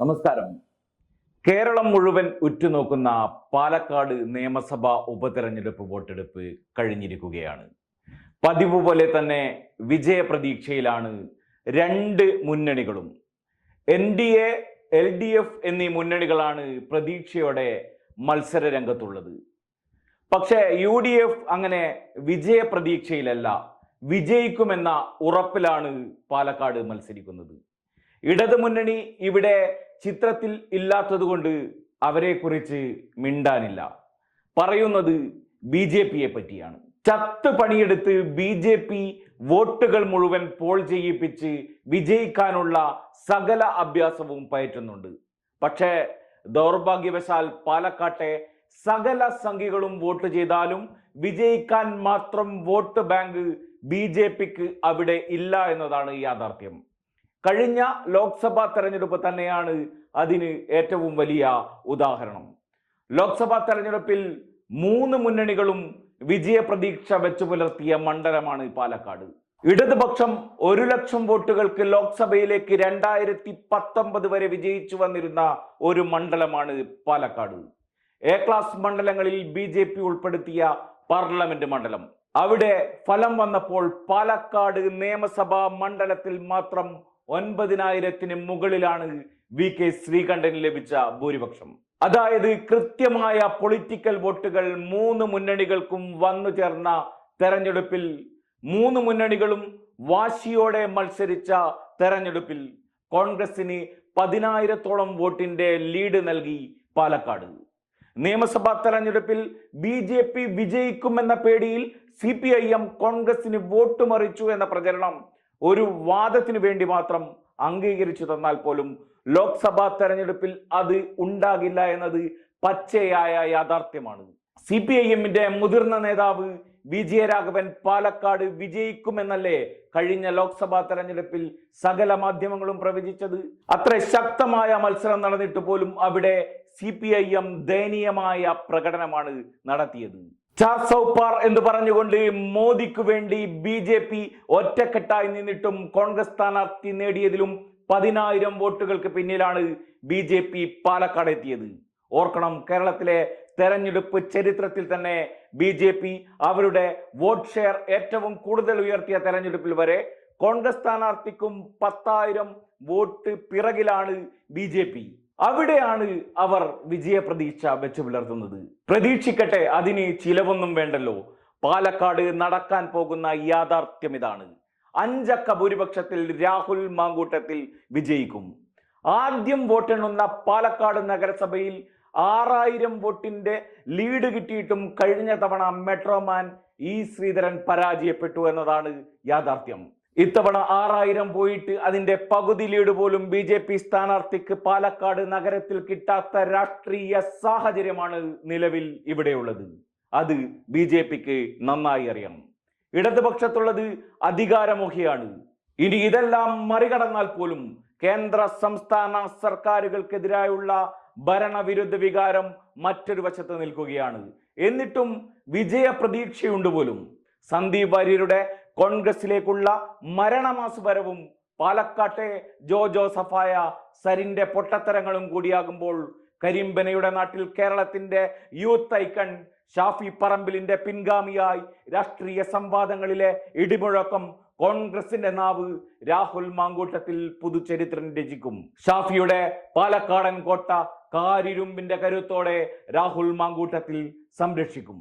നമസ്കാരം. കേരളം മുഴുവൻ ഉറ്റുനോക്കുന്ന പാലക്കാട് നിയമസഭാ ഉപതെരഞ്ഞെടുപ്പ് വോട്ടെടുപ്പ് കഴിഞ്ഞിരിക്കുകയാണ്. പതിവ് പോലെ തന്നെ വിജയപ്രതീക്ഷയിലാണ് രണ്ട് മുന്നണികളും. N D A L D F എന്നീ മുന്നണികളാണ് പ്രതീക്ഷയോടെ മത്സര രംഗത്തുള്ളത് പക്ഷേ യു ഡി എഫ് അങ്ങനെ വിജയപ്രതീക്ഷയിലല്ല വിജയിക്കുമെന്ന ഉറപ്പിലാണ് പാലക്കാട് മത്സരിക്കുന്നത്. ഇടതു മുന്നണി ഇവിടെ ചിത്രത്തിൽ ഇല്ലാത്തതുകൊണ്ട് അവരെക്കുറിച്ച് മിണ്ടാനില്ല. പറയുന്നത് ബി ജെ പിയെ പറ്റിയാണ്. ചത്ത് പണിയെടുത്ത് ബി ജെ പി വോട്ടുകൾ മുഴുവൻ പോൾ ചെയ്യിപ്പിച്ച് വിജയിക്കാനുള്ള സകല അഭ്യാസവും പയറ്റുന്നുണ്ട്. പക്ഷേ ദൗർഭാഗ്യവശാൽ പാലക്കാട്ടെ സകല സംഖ്യകളും വോട്ട് ചെയ്താലും വിജയിക്കാൻ മാത്രം വോട്ട് ബാങ്ക് ബി ജെ പിക്ക് അവിടെ ഇല്ല എന്നതാണ് യാഥാർത്ഥ്യം. കഴിഞ്ഞ ലോക്സഭാ തെരഞ്ഞെടുപ്പ് തന്നെയാണ് അതിന് ഏറ്റവും വലിയ ഉദാഹരണം. ലോക്സഭാ തെരഞ്ഞെടുപ്പിൽ മൂന്ന് മുന്നണികളും വിജയപ്രതീക്ഷ വെച്ചു പുലർത്തിയ മണ്ഡലമാണ് പാലക്കാട്. ഇടതുപക്ഷം ഒരു ലക്ഷം വോട്ടുകൾക്ക് ലോക്സഭയിലേക്ക് രണ്ടായിരത്തി പത്തൊമ്പത് വരെ വിജയിച്ചു വന്നിരുന്ന ഒരു മണ്ഡലമാണ് പാലക്കാട്. എ ക്ലാസ് മണ്ഡലങ്ങളിൽ ബി ജെ പി ഉൾപ്പെടുത്തിയ പാർലമെന്റ് മണ്ഡലം. അവിടെ ഫലം വന്നപ്പോൾ പാലക്കാട് നിയമസഭാ മണ്ഡലത്തിൽ മാത്രം ഒൻപതിനായിരത്തിന് മുകളിലാണ് വി കെ ശ്രീകണ്ഠന് ലഭിച്ച ഭൂരിപക്ഷം. അതായത് കൃത്യമായ പൊളിറ്റിക്കൽ വോട്ടുകൾ മൂന്ന് മുന്നണികൾക്കും വന്നു ചേർന്ന തെരഞ്ഞെടുപ്പിൽ മൂന്ന് മുന്നണികളും വാശിയോടെ മത്സരിച്ച തെരഞ്ഞെടുപ്പിൽ കോൺഗ്രസിന് പതിനായിരത്തോളം വോട്ടിന്റെ ലീഡ് നൽകി പാലക്കാട്. നിയമസഭാ തെരഞ്ഞെടുപ്പിൽ ബി ജെ പി വിജയിക്കുമെന്ന പേടിയിൽ സി പി ഐ എം കോൺഗ്രസിന് വോട്ട് മറിച്ചു എന്ന പ്രചരണം ഒരു വാദത്തിനു വേണ്ടി മാത്രം അംഗീകരിച്ചു തന്നാൽ പോലും ലോക്സഭാ തെരഞ്ഞെടുപ്പിൽ അത് ഉണ്ടാകില്ല എന്നത് പച്ചയായ യാഥാർത്ഥ്യമാണ്. സി പി ഐ എമ്മിന്റെ മുതിർന്ന നേതാവ് വിജയരാഘവൻ പാലക്കാട് വിജയിക്കുമെന്നല്ലേ കഴിഞ്ഞ ലോക്സഭാ തെരഞ്ഞെടുപ്പിൽ സകല മാധ്യമങ്ങളും പ്രവചിച്ചത്? അത്ര ശക്തമായ മത്സരം നടന്നിട്ട് പോലും അവിടെ സി പി ഐ എം ദയനീയമായ പ്രകടനമാണ് നടത്തിയത്. ചാർ സൗപ്പാർ എന്ന് പറഞ്ഞുകൊണ്ട് മോദിക്ക് വേണ്ടി ബി ജെ പി ഒറ്റക്കെട്ടായി നിന്നിട്ടും കോൺഗ്രസ് സ്ഥാനാർത്ഥി നേടിയതിലും പതിനായിരം വോട്ടുകൾക്ക് പിന്നിലാണ് ബി ജെ പി പാലക്കാട് എത്തിയത്. ഓർക്കണം കേരളത്തിലെ തെരഞ്ഞെടുപ്പ് ചരിത്രത്തിൽ തന്നെ ബി ജെ പി അവരുടെ വോട്ട് ഷെയർ ഏറ്റവും കൂടുതൽ ഉയർത്തിയ തെരഞ്ഞെടുപ്പിൽ വരെ കോൺഗ്രസ് സ്ഥാനാർത്ഥിക്കും പത്തായിരം വോട്ട് പിറകിലാണ് ബി ജെ പി. അവിടെയാണ് അവർ വിജയപ്രതീക്ഷ വെച്ചു പുലർത്തുന്നത്. പ്രതീക്ഷിക്കട്ടെ അതിന് ചിലവൊന്നും വേണ്ടല്ലോ. പാലക്കാട് നടക്കാൻ പോകുന്ന യാഥാർത്ഥ്യം ഇതാണ്. അഞ്ചക്ക ഭൂരിപക്ഷത്തിൽ രാഹുൽ മാങ്കൂട്ടത്തിൽ വിജയിക്കും. ആദ്യം വോട്ടെണ്ണുന്ന പാലക്കാട് നഗരസഭയിൽ ആറായിരം വോട്ടിന്റെ ലീഡ് കിട്ടിയിട്ടും കഴിഞ്ഞ തവണ മെട്രോമാൻ ഇ ശ്രീധരൻ പരാജയപ്പെട്ടു എന്നതാണ് യാഥാർത്ഥ്യം. ഇത്തവണ ആറായിരം പോയിട്ട് അതിന്റെ പകുതി ലീഡ് പോലും ബി ജെ പി സ്ഥാനാർത്ഥിക്ക് പാലക്കാട് നഗരത്തിൽ കിട്ടാത്ത രാഷ്ട്രീയ സാഹചര്യമാണ് നിലവിൽ ഇവിടെയുള്ളത്. അത് ബി ജെ പിക്ക് നന്നായി അറിയാം. ഇടതുപക്ഷത്തുള്ളത് അധികാരമോഹിയാണ്. ഇനി ഇതെല്ലാം മറികടന്നാൽ പോലും കേന്ദ്ര സംസ്ഥാന സർക്കാരുകൾക്കെതിരായുള്ള ഭരണവിരുദ്ധ വികാരം മറ്റൊരു വശത്ത് നിൽക്കുകയാണ്. എന്നിട്ടും വിജയ പ്രതീക്ഷയുണ്ട് പോലും. സന്ദീപ് വാര്യരുടെ കോൺഗ്രസിലേക്കുള്ള മരണമാസുപരവും പാലക്കാട്ടെ ജോ ജോസഫായ സരിന്റെ പൊട്ടത്തരങ്ങളും കൂടിയാകുമ്പോൾ കരിമ്പനയുടെ നാട്ടിൽ കേരളത്തിന്റെ യൂത്ത് ഐക്കൺ ഷാഫി പറമ്പിലിന്റെ പിൻഗാമിയായി രാഷ്ട്രീയ സംവാദങ്ങളിലെ ഇടിമുഴക്കം കോൺഗ്രസിന്റെ നാവ് രാഹുൽ മാങ്കൂട്ടത്തിൽ പുതുചരിത്രം രചിക്കും. ഷാഫിയുടെ പാലക്കാടൻ കോട്ട കാരിരുമ്പിന്റെ കരുത്തോടെ രാഹുൽ മാങ്കൂട്ടത്തിൽ സംരക്ഷിക്കും.